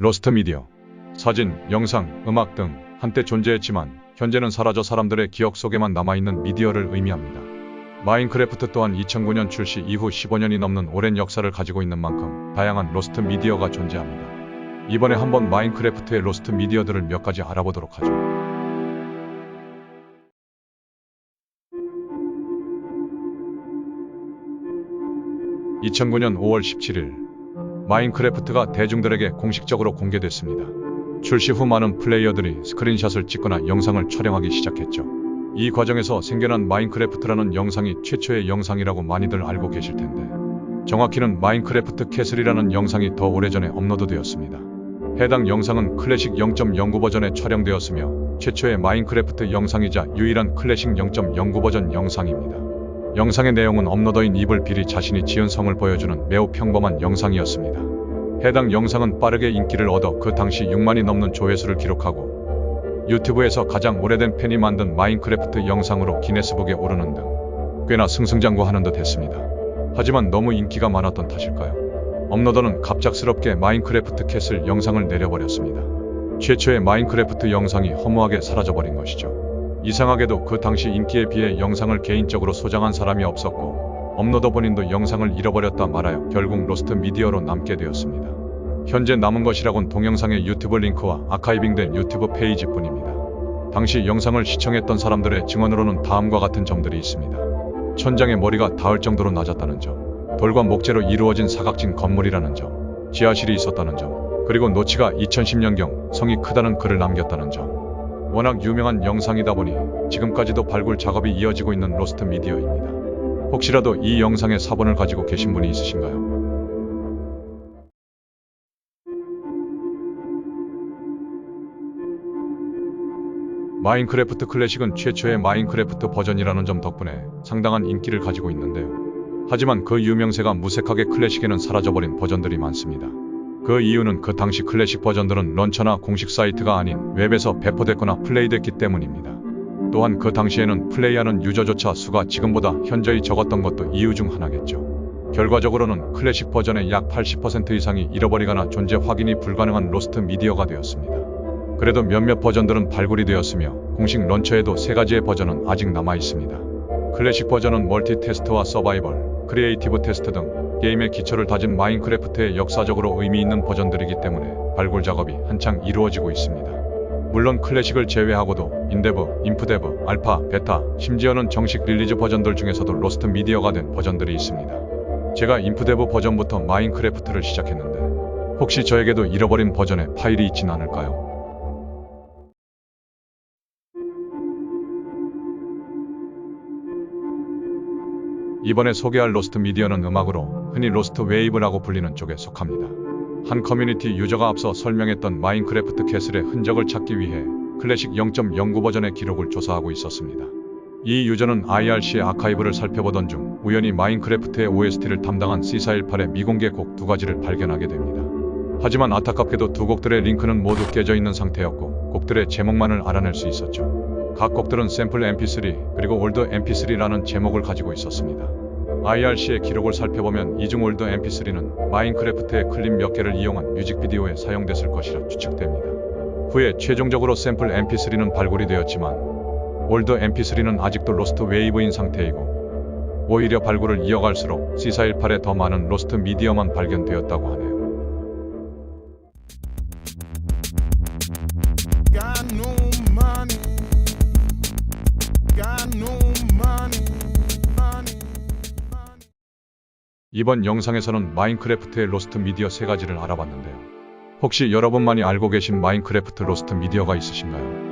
로스트 미디어. 사진, 영상, 음악 등 한때 존재했지만 현재는 사라져 사람들의 기억 속에만 남아있는 미디어를 의미합니다. 마인크래프트 또한 2009년 출시 이후 15년이 넘는 오랜 역사를 가지고 있는 만큼 다양한 로스트 미디어가 존재합니다. 이번에 한번 마인크래프트의 로스트 미디어들을 몇 가지 알아보도록 하죠. (2009년 5월 17일) 마인크래프트가 대중들에게 공식적으로 공개됐습니다. 출시 후 많은 플레이어들이 스크린샷을 찍거나 영상을 촬영하기 시작했죠. 이 과정에서 생겨난 마인크래프트라는 영상이 최초의 영상이라고 많이들 알고 계실 텐데 정확히는 마인크래프트 캐슬이라는 영상이 더 오래전에 업로드되었습니다. 해당 영상은 클래식 0.09 버전에 촬영되었으며 최초의 마인크래프트 영상이자 유일한 클래식 0.09 버전 영상입니다. 영상의 내용은 업로더인 이블 빌이 자신이 지은 성을 보여주는 매우 평범한 영상이었습니다. 해당 영상은 빠르게 인기를 얻어 그 당시 6만이 넘는 조회수를 기록하고 유튜브에서 가장 오래된 팬이 만든 마인크래프트 영상으로 기네스북에 오르는 등 꽤나 승승장구하는 듯 했습니다. 하지만 너무 인기가 많았던 탓일까요? 업로더는 갑작스럽게 마인크래프트 캐슬 영상을 내려버렸습니다. 최초의 마인크래프트 영상이 허무하게 사라져버린 것이죠. 이상하게도 그 당시 인기에 비해 영상을 개인적으로 소장한 사람이 없었고 업로더 본인도 영상을 잃어버렸다 말하여 결국 로스트 미디어로 남게 되었습니다. 현재 남은 것이라곤 동영상의 유튜브 링크와 아카이빙된 유튜브 페이지뿐입니다. 당시 영상을 시청했던 사람들의 증언으로는 다음과 같은 점들이 있습니다. 천장에 머리가 닿을 정도로 낮았다는 점, 돌과 목재로 이루어진 사각진 건물이라는 점, 지하실이 있었다는 점, 그리고 노치가 2010년경 성이 크다는 글을 남겼다는 점. 워낙 유명한 영상이다 보니 지금까지도 발굴 작업이 이어지고 있는 로스트 미디어입니다. 혹시라도 이 영상의 사본을 가지고 계신 분이 있으신가요? 마인크래프트 클래식은 최초의 마인크래프트 버전이라는 점 덕분에 상당한 인기를 가지고 있는데요. 하지만 그 유명세가 무색하게 클래식에는 사라져버린 버전들이 많습니다. 그 이유는 그 당시 클래식 버전들은 런처나 공식 사이트가 아닌 웹에서 배포됐거나 플레이됐기 때문입니다. 또한 그 당시에는 플레이하는 유저조차 수가 지금보다 현저히 적었던 것도 이유 중 하나겠죠. 결과적으로는 클래식 버전의 약 80% 이상이 잃어버리거나 존재 확인이 불가능한 로스트 미디어가 되었습니다. 그래도 몇몇 버전들은 발굴이 되었으며 공식 런처에도 세 가지의 버전은 아직 남아 있습니다. 클래식 버전은 멀티 테스트와 서바이벌, 크리에이티브 테스트 등 게임의 기초를 다진 마인크래프트의 역사적으로 의미 있는 버전들이기 때문에 발굴 작업이 한창 이루어지고 있습니다. 물론 클래식을 제외하고도 인데브, 인프데브, 알파, 베타, 심지어는 정식 릴리즈 버전들 중에서도 로스트 미디어가 된 버전들이 있습니다. 제가 인프데브 버전부터 마인크래프트를 시작했는데 혹시 저에게도 잃어버린 버전의 파일이 있진 않을까요? 이번에 소개할 로스트 미디어는 음악으로 흔히 로스트 웨이브라고 불리는 쪽에 속합니다. 한 커뮤니티 유저가 앞서 설명했던 마인크래프트 캐슬의 흔적을 찾기 위해 클래식 0.09 버전의 기록을 조사하고 있었습니다. 이 유저는 IRC 아카이브를 살펴보던 중 우연히 마인크래프트의 OST를 담당한 C418의 미공개 곡 두 가지를 발견하게 됩니다. 하지만 안타깝게도 두 곡들의 링크는 모두 깨져 있는 상태였고 곡들의 제목만을 알아낼 수 있었죠. 각 곡들은 샘플 mp3 그리고 올드 mp3라는 제목을 가지고 있었습니다. IRC의 기록을 살펴보면 이중 올드 mp3는 마인크래프트의 클립 몇 개를 이용한 뮤직비디오에 사용됐을 것이라 추측됩니다. 후에 최종적으로 샘플 mp3는 발굴이 되었지만 올드 mp3는 아직도 로스트 웨이브인 상태이고 오히려 발굴을 이어갈수록 C418에 더 많은 로스트 미디어만 발견되었다고 하네요. 이번 영상에서는 마인크래프트의 로스트 미디어 세 가지를 알아봤는데요. 혹시 여러분만이 알고 계신 마인크래프트 로스트 미디어가 있으신가요?